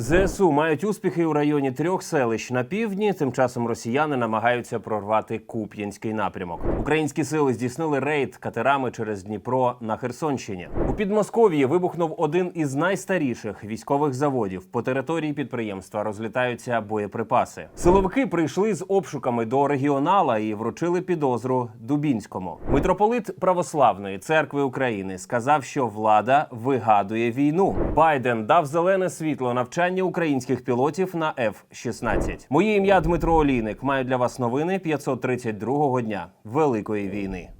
ЗСУ мають успіхи у районі трьох селищ на півдні. Тим часом росіяни намагаються прорвати Куп'янський напрямок. Українські сили здійснили рейд катерами через Дніпро на Херсонщині. У Підмосков'ї вибухнув один із найстаріших військових заводів. По території підприємства розлітаються боєприпаси. Силовики прийшли з обшуками до регіонала і вручили підозру Дубінському. Митрополит Православної церкви України сказав, що влада вигадує війну. Байден дав зелене світло навчання українських пілотів на F-16. Моє ім'я Дмитро Олійник. Маю для вас новини 532-го дня Великої війни.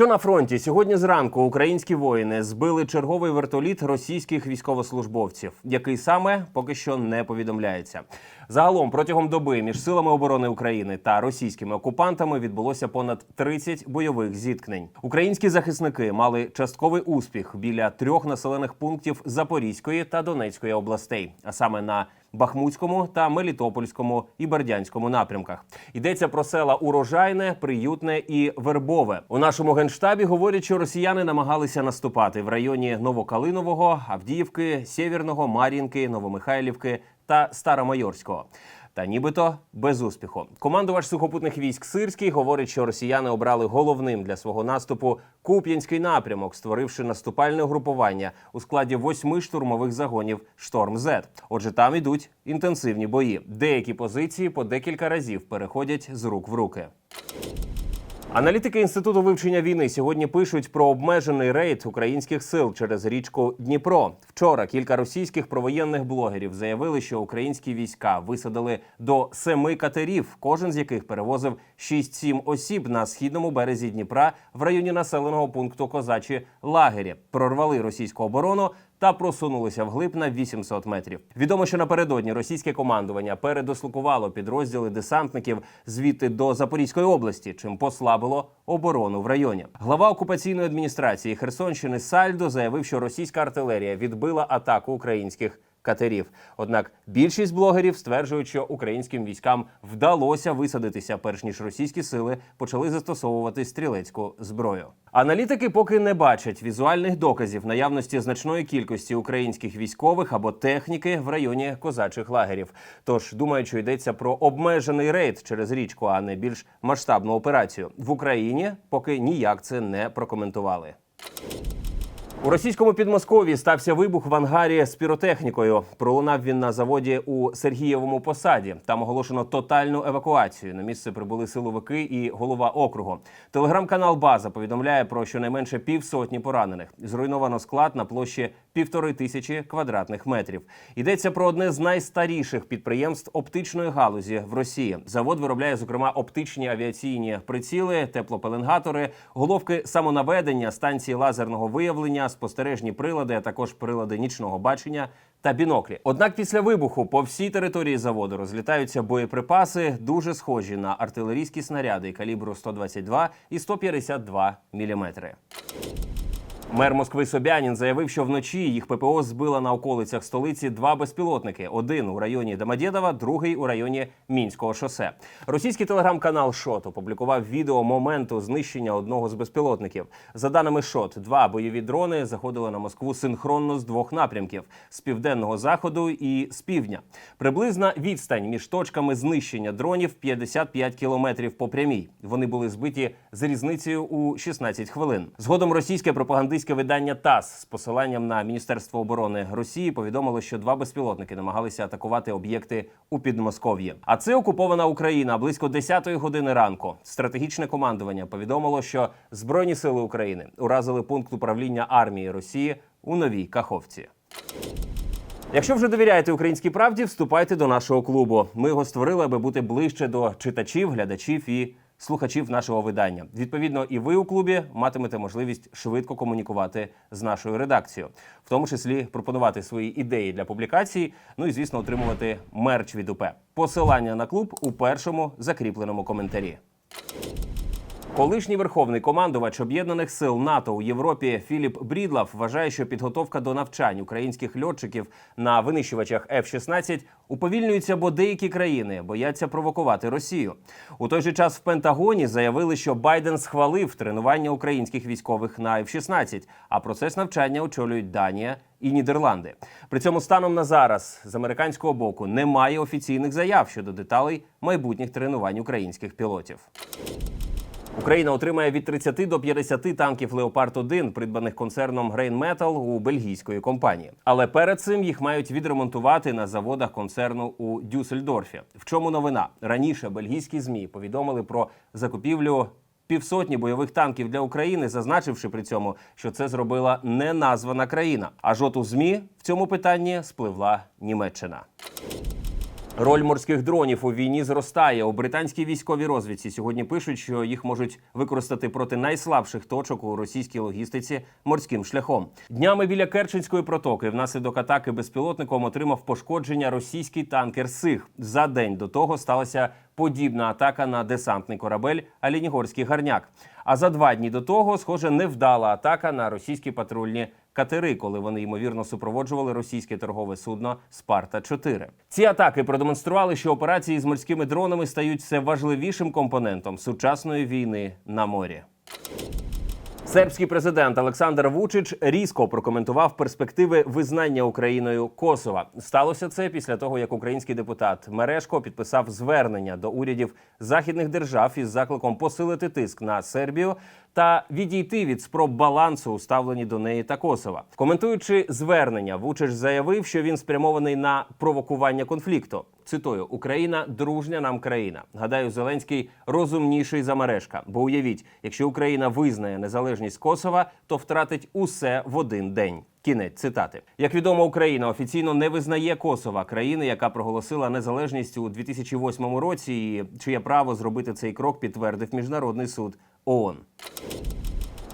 Що на фронті сьогодні зранку українські воїни збили черговий вертоліт російських військовослужбовців, який саме поки що не повідомляється. Загалом протягом доби між силами оборони України та російськими окупантами відбулося понад 30 бойових зіткнень. Українські захисники мали частковий успіх біля трьох населених пунктів Запорізької та Донецької областей, а саме на Бахмутському та Мелітопольському і Бердянському напрямках. Йдеться про села Урожайне, Приютне і Вербове. У нашому генштабі говорять, що росіяни намагалися наступати в районі Новокалинового, Авдіївки, Сєвєрного, Мар'їнки, Новомихайлівки та Старомайорського. Та нібито без успіху. Командувач сухопутних військ Сирський говорить, що росіяни обрали головним для свого наступу Куп'янський напрямок, створивши наступальне групування у складі восьми штурмових загонів Шторм З. Отже, там ідуть інтенсивні бої. Деякі позиції по декілька разів переходять з рук в руки. Аналітики інституту вивчення війни сьогодні пишуть про обмежений рейд українських сил через річку Дніпро. Вчора кілька російських провоєнних блогерів заявили, що українські війська висадили до семи катерів, кожен з яких перевозив 6-7 осіб на східному березі Дніпра в районі населеного пункту Козачі лагері. Прорвали російську оборону та просунулися вглиб на 800 метрів. Відомо, що напередодні російське командування передослокувало підрозділи десантників звідти до Запорізької області, чим послабило оборону в районі. Глава окупаційної адміністрації Херсонщини Сальдо заявив, що російська артилерія відбила атаку українських. Катерів. Однак більшість блогерів стверджують, що українським військам вдалося висадитися, перш ніж російські сили почали застосовувати стрілецьку зброю. Аналітики поки не бачать візуальних доказів наявності значної кількості українських військових або техніки в районі козачих лагерів. Тож думають, що йдеться про обмежений рейд через річку, а не більш масштабну операцію в Україні. Поки ніяк це не прокоментували. У російському Підмосков'ї стався вибух в ангарі з піротехнікою. Пролунав він на заводі у Сергієвому посаді. Там оголошено тотальну евакуацію. На місце прибули силовики і голова округу. Телеграм-канал База повідомляє про щонайменше півсотні поранених. Зруйновано склад на площі півтори тисячі квадратних метрів. Йдеться про одне з найстаріших підприємств оптичної галузі в Росії. Завод виробляє зокрема оптичні авіаційні приціли, теплопеленгатори, головки самонаведення, станції лазерного виявлення, спостережні прилади, а також прилади нічного бачення та біноклі. Однак після вибуху по всій території заводу розлітаються боєприпаси, дуже схожі на артилерійські снаряди калібру 122 і 152 міліметри. Мер Москви Собянін заявив, що вночі їх ППО збила на околицях столиці два безпілотники: один у районі Домодєдова, другий у районі Мінського шосе. Російський телеграм-канал Шот опублікував відео моменту знищення одного з безпілотників. За даними Шот, два бойові дрони заходили на Москву синхронно з двох напрямків: з південного заходу і з півдня. Приблизна відстань між точками знищення дронів 55 кілометрів по прямій. Вони були збиті з різницею у 16 хвилин. Згодом російське пропагандистське видання ТАСС з посиланням на Міністерство оборони Росії повідомило, що два безпілотники намагалися атакувати об'єкти у Підмосков'ї. А це окупована Україна близько 10-ї години ранку. Стратегічне командування повідомило, що Збройні сили України уразили пункт управління армії Росії у новій Каховці. Якщо вже довіряєте українській правді, вступайте до нашого клубу. Ми його створили, аби бути ближче до читачів, глядачів і слухачів нашого видання. Відповідно, і ви у клубі матимете можливість швидко комунікувати з нашою редакцією, в тому числі пропонувати свої ідеї для публікацій. Ну і звісно, отримувати мерч від УП. Посилання на клуб у першому закріпленому коментарі. Колишній верховний командувач об'єднаних сил НАТО у Європі Філіп Брідлав вважає, що підготовка до навчань українських льотчиків на винищувачах F-16 уповільнюється, бо деякі країни бояться провокувати Росію. У той же час в Пентагоні заявили, що Байден схвалив тренування українських військових на F-16, а процес навчання очолюють Данія і Нідерланди. При цьому станом на зараз з американського боку немає офіційних заяв щодо деталей майбутніх тренувань українських пілотів. Україна отримає від 30 до 50 танків Леопард 1 придбаних концерном Rheinmetall у бельгійської компанії. Але перед цим їх мають відремонтувати на заводах концерну у Дюссельдорфі. В чому новина? Раніше бельгійські змі повідомили про закупівлю. Півсотні бойових танків для України, зазначивши при цьому, що це зробила неназвана країна. Аж от у змі в цьому питанні спливла Німеччина. Роль морських дронів у війні зростає. У британській військовій розвідці сьогодні пишуть, що їх можуть використати проти найслабших точок у російській логістиці морським шляхом. Днями біля Керченської протоки внаслідок атаки безпілотником отримав пошкодження російський танкер Сиг. За день до того сталася подібна атака на десантний корабель Алінігорський гарняк. А за два дні до того, схоже, невдала атака на російські патрульні катери, коли вони ймовірно супроводжували російське торгове судно Спарта 4 Ці атаки продемонстрували, що операції з морськими дронами стають все важливішим компонентом сучасної війни на морі. Сербський президент Олександр Вучич різко прокоментував перспективи визнання Україною Косова. Сталося це після того, як український депутат Мерешко підписав звернення до урядів західних держав із закликом посилити тиск на Сербію та відійти від спроб балансу, уставлені до неї та Косова. Коментуючи звернення, Вучич заявив, що він спрямований на провокування конфлікту. Цитую: Україна дружня нам країна. Гадаю, Зеленський розумніший за мережка. Бо уявіть, якщо Україна визнає незалежність Косова, то втратить усе в один день. Кінець цитати. Як відомо, Україна офіційно не визнає Косова країни, яка проголосила незалежність у 2008 році, і чиє право зробити цей крок підтвердив міжнародний суд ООН.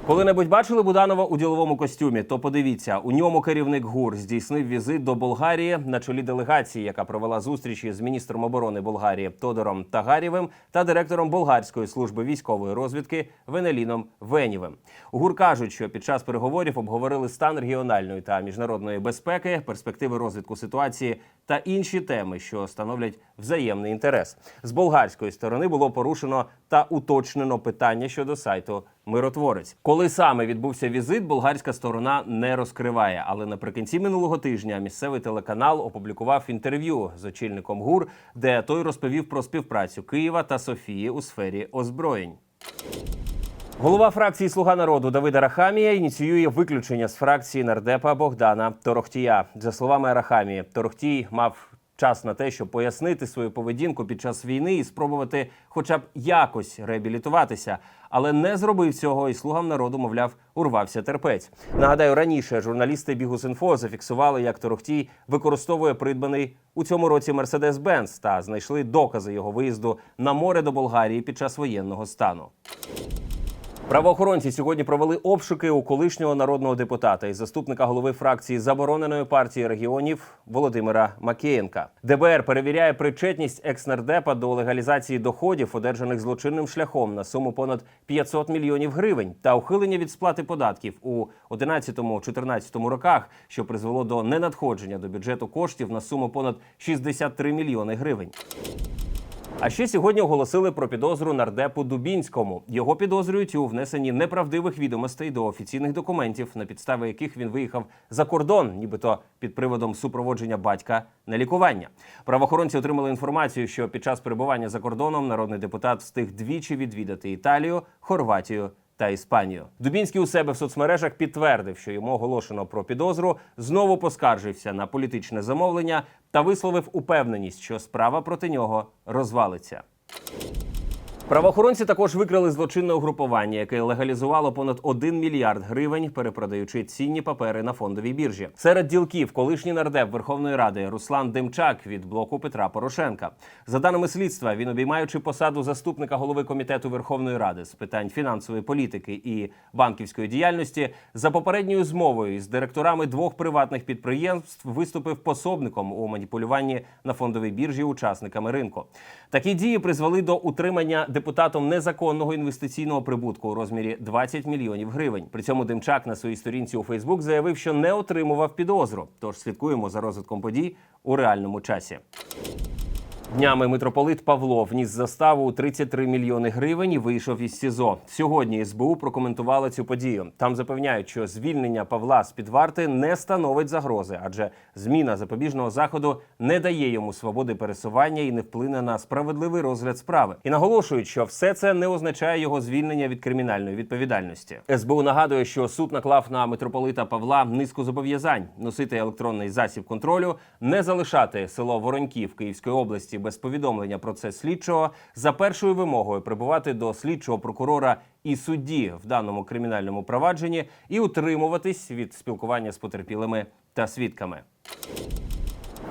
Коли-небудь бачили Буданова у діловому костюмі, то подивіться, у ньому керівник ГУР здійснив візит до Болгарії на чолі делегації, яка провела зустрічі з міністром оборони Болгарії Тодором Тагарєвим та директором болгарської служби військової розвідки Венеліном Венєвим. У ГУР кажуть, що під час переговорів обговорили стан регіональної та міжнародної безпеки, перспективи розвитку ситуації та інші теми, що становлять взаємний інтерес. З болгарської сторони було порушено та уточнено питання щодо сайту Миротворець. Коли саме відбувся візит, болгарська сторона не розкриває. Але наприкінці минулого тижня місцевий телеканал опублікував інтерв'ю з очільником ГУР, де той розповів про співпрацю Києва та Софії у сфері озброєнь. Голова фракції Слуга народу Давида Рахамія ініціює виключення з фракції нардепа Богдана Торохтія. За словами Рахамії, Торохтій мав час на те, щоб пояснити свою поведінку під час війни і спробувати, хоча б якось реабілітуватися, але не зробив цього, і слугам народу, мовляв, урвався терпець. Нагадаю, раніше журналісти Бігус.Інфо зафіксували, як Торохтій використовує придбаний у цьому році Мерседес-Бенц та знайшли докази його виїзду на море до Болгарії під час воєнного стану. Правоохоронці сьогодні провели обшуки у колишнього народного депутата і заступника голови фракції забороненої партії регіонів Володимира Макієнка. ДБР перевіряє причетність екснардепа до легалізації доходів, одержаних злочинним шляхом на суму понад 500 мільйонів гривень, та ухилення від сплати податків у 11-14 роках, що призвело до ненадходження до бюджету коштів на суму понад 63 мільйони гривень. А ще сьогодні оголосили про підозру нардепу Дубінському. Його підозрюють у внесенні неправдивих відомостей до офіційних документів, на підставі яких він виїхав за кордон, нібито під приводом супроводження батька на лікування. Правоохоронці отримали інформацію, що під час перебування за кордоном народний депутат встиг двічі відвідати Італію, Хорватію. Та Іспанію Дубінський у себе в соцмережах підтвердив, що йому оголошено про підозру, знову поскаржився на політичне замовлення та висловив упевненість, що справа проти нього розвалиться. Правоохоронці також викрили злочинне угрупування, яке легалізувало понад 1 мільярд гривень, перепродаючи цінні папери на фондовій біржі. Серед ділків колишній нардеп Верховної Ради Руслан Демчак від блоку Петра Порошенка. За даними слідства, він обіймаючи посаду заступника голови комітету Верховної Ради з питань фінансової політики і банківської діяльності, за попередньою змовою із директорами двох приватних підприємств виступив пособником у маніпулюванні на фондовій біржі учасниками ринку. Такі дії призвели до утримання депутатом незаконного інвестиційного прибутку у розмірі 20 мільйонів гривень. При цьому Демчак на своїй сторінці у Фейсбук заявив, що не отримував підозру. Тож слідкуємо за розвитком подій у реальному часі. Днями митрополит Павло вніс заставу у 33 мільйони гривень і вийшов із СІЗО. Сьогодні СБУ прокоментували цю подію. Там запевняють, що звільнення Павла з під варти не становить загрози, адже зміна запобіжного заходу не дає йому свободи пересування і не вплине на справедливий розгляд справи. І наголошують, що все це не означає його звільнення від кримінальної відповідальності. СБУ нагадує, що суд наклав на митрополита Павла низку зобов'язань носити електронний засіб контролю, не залишати село Вороньків Київської області без повідомлення про це слідчого за першою вимогою прибувати до слідчого прокурора і судді в даному кримінальному провадженні і утримуватись від спілкування з потерпілими та свідками.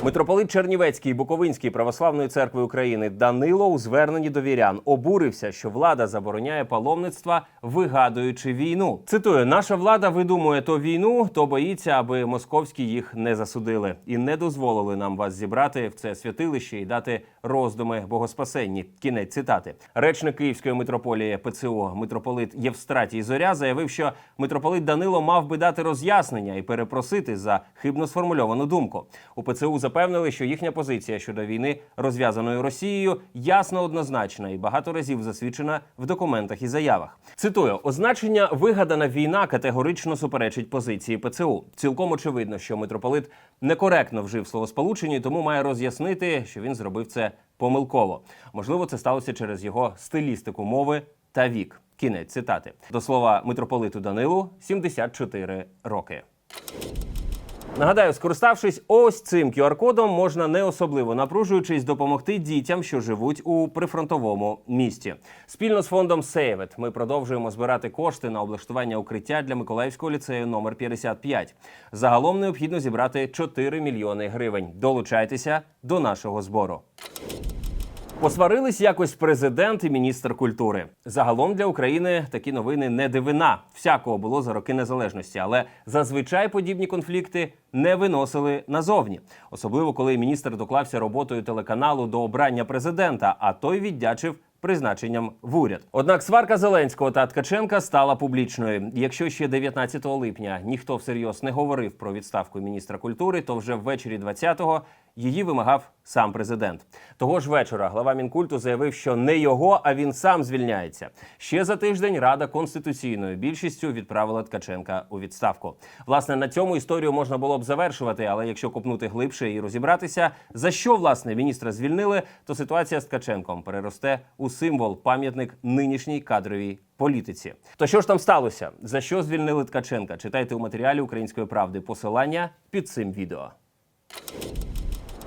Митрополит Чернівецький Буковинський православної церкви України Данило у зверненні до вірян обурився, що влада забороняє паломництва, вигадуючи війну. Цитую: наша влада видумує то війну, то боїться, аби московські їх не засудили і не дозволили нам вас зібрати в це святилище і дати роздуми богоспасенні. Кінець цитати. Речник Київської митрополії ПЦУ митрополит Євстратій Зоря заявив, що митрополит Данило мав би дати роз'яснення і перепросити за хибно сформульовану думку. У ПЦУ запевнили, що їхня позиція щодо війни розв'язаної Росією ясно однозначна і багато разів засвідчена в документах і заявах. Цитую, означення вигадана війна категорично суперечить позиції ПЦУ. Цілком очевидно, що митрополит некоректно вжив словосполучення, тому має роз'яснити, що він зробив це помилково. Можливо, це сталося через його стилістику мови та вік. Кінець цитати до слова митрополиту Данилу 74 роки. Нагадаю, скориставшись ось цим QR-кодом, можна не особливо напружуючись допомогти дітям, що живуть у прифронтовому місті. Спільно з фондом Сейвет ми продовжуємо збирати кошти на облаштування укриття для Миколаївського ліцею номер 55. Загалом необхідно зібрати 4 мільйони гривень. Долучайтеся до нашого збору. Посварились якось президент і міністр культури. Загалом для України такі новини не дивина. Всякого було за роки незалежності, але зазвичай подібні конфлікти не виносили назовні, особливо коли міністр доклався роботою телеканалу до обрання президента, а той віддячив. Призначенням в уряд. Однак сварка Зеленського та Ткаченка стала публічною. Якщо ще 19 липня ніхто всерйоз не говорив про відставку міністра культури, то вже ввечері 20-го її вимагав сам президент. Того ж вечора глава мінкульту заявив, що не його, а він сам звільняється. Ще за тиждень Рада конституційною більшістю відправила Ткаченка у відставку. Власне на цьому історію можна було б завершувати, але якщо копнути глибше і розібратися, за що власне міністра звільнили, то ситуація з Ткаченком переросте у символ пам'ятник нинішній кадровій політиці. То що ж там сталося? За що звільнили Ткаченка? Читайте у матеріалі Української правди. Посилання під цим відео.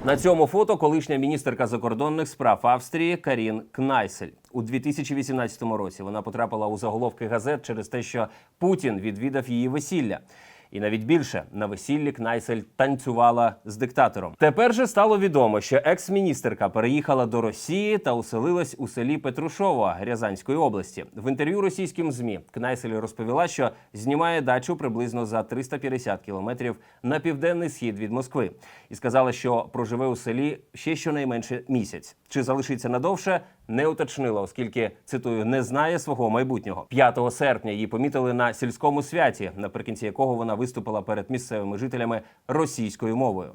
На цьому фото колишня міністерка закордонних справ Австрії Карін Кнайсель. У 2018 році вона потрапила у заголовки газет через те, що Путін відвідав її весілля. І навіть більше на весіллі Кнайсель танцювала з диктатором. Тепер же стало відомо, що екс-міністерка переїхала до Росії та уселилась у селі Петрушово Рязанської області. В інтерв'ю російським змі Кнайсель розповіла, що знімає дачу приблизно за 350 кілометрів на південний схід від Москви, і сказала, що проживе у селі ще щонайменше місяць. Чи залишиться надовше? Не уточнила, оскільки цитую не знає свого майбутнього. 5 серпня її помітили на сільському святі, наприкінці якого вона виступила перед місцевими жителями російською мовою.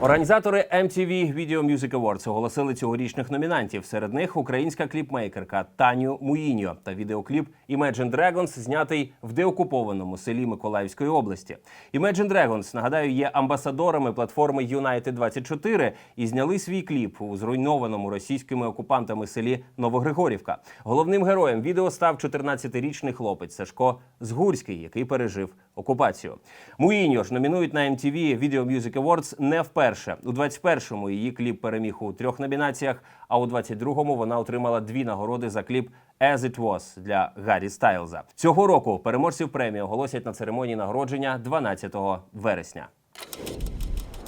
Організатори MTV Video Music Awards оголосили цьогорічних номінантів. Серед них українська кліпмейкерка Таню Муїньо та відеокліп Imagine Dragons, знятий в деокупованому селі Миколаївської області. Imagine Dragons, нагадаю, є амбасадорами платформи United 24 і зняли свій кліп у зруйнованому російськими окупантами селі Новогригорівка. Головним героєм відео став 14-річний хлопець Сашко Згурський, який пережив окупацію. Муїньо ж номінують на MTV Video Music Awards не вперше. У 21-му її кліп переміг у трьох номінаціях, а у 22-му вона отримала дві нагороди за кліп As It Was для Гаррі Стайлза. Цього року переможців премії оголосять на церемонії нагородження 12 вересня.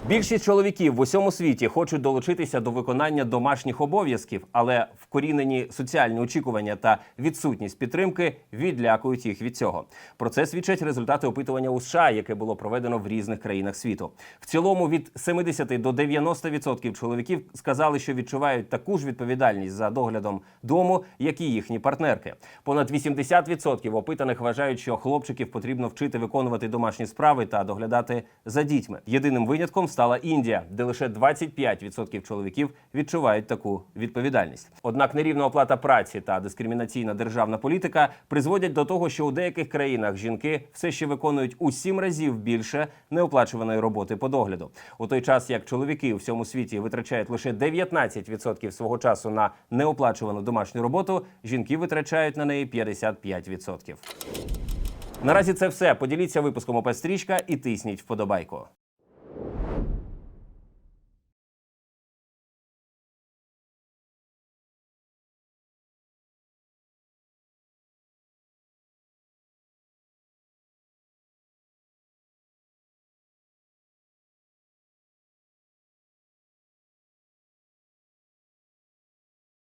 Більшість чоловіків в усьому світі хочуть долучитися до виконання домашніх обов'язків, але вкорінені соціальні очікування та відсутність підтримки відлякують їх від цього. Про це свідчать результати опитування у США, яке було проведено в різних країнах світу. В цілому від 70 до 90% чоловіків сказали, що відчувають таку ж відповідальність за доглядом дому, як і їхні партнерки. Понад 80% опитаних вважають, що хлопчиків потрібно вчити виконувати домашні справи та доглядати за дітьми. Єдиним винятком стала Індія, де лише 25% чоловіків відчувають таку відповідальність. Однак нерівна оплата праці та дискримінаційна державна політика призводять до того, що у деяких країнах жінки все ще виконують у сім разів більше неоплачуваної роботи по догляду. У той час як чоловіки у всьому світі витрачають лише 19% свого часу на неоплачувану домашню роботу, жінки витрачають на неї 55%. Наразі це все. Поділіться випуском ОП Стрічка і тисніть вподобайку.